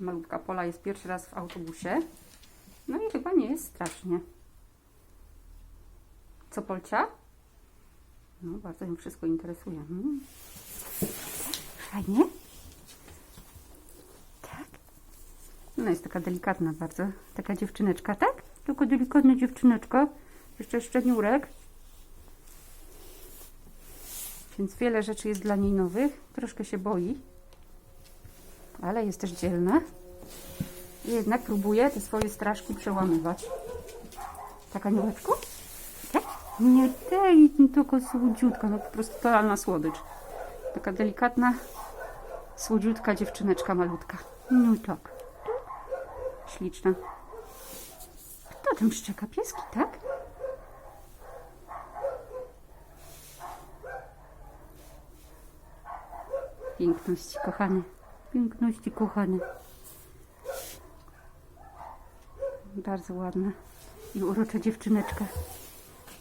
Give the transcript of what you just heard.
Malutka Pola jest pierwszy raz w autobusie. No i chyba nie jest strasznie. Co Polcia? No, bardzo ją wszystko interesuje. Mm. Fajnie? Tak? No jest taka delikatna bardzo. Taka dziewczyneczka, tak? Tylko delikatna dziewczyneczka. Jeszcze szczeniurek. Więc wiele rzeczy jest dla niej nowych. Troszkę się boi. Ale jest też dzielna. I jednak próbuje te swoje straszki przełamywać. Tak, aniołeczku? Tak? Nie tej, tylko słodziutka. No po prostu totalna słodycz. Taka delikatna, słodziutka dziewczyneczka malutka. No tak. Śliczna. Kto tam szczeka? Pieski, tak? Piękności, kochane. Piękności, kochane. Bardzo ładna i urocza dziewczyneczka.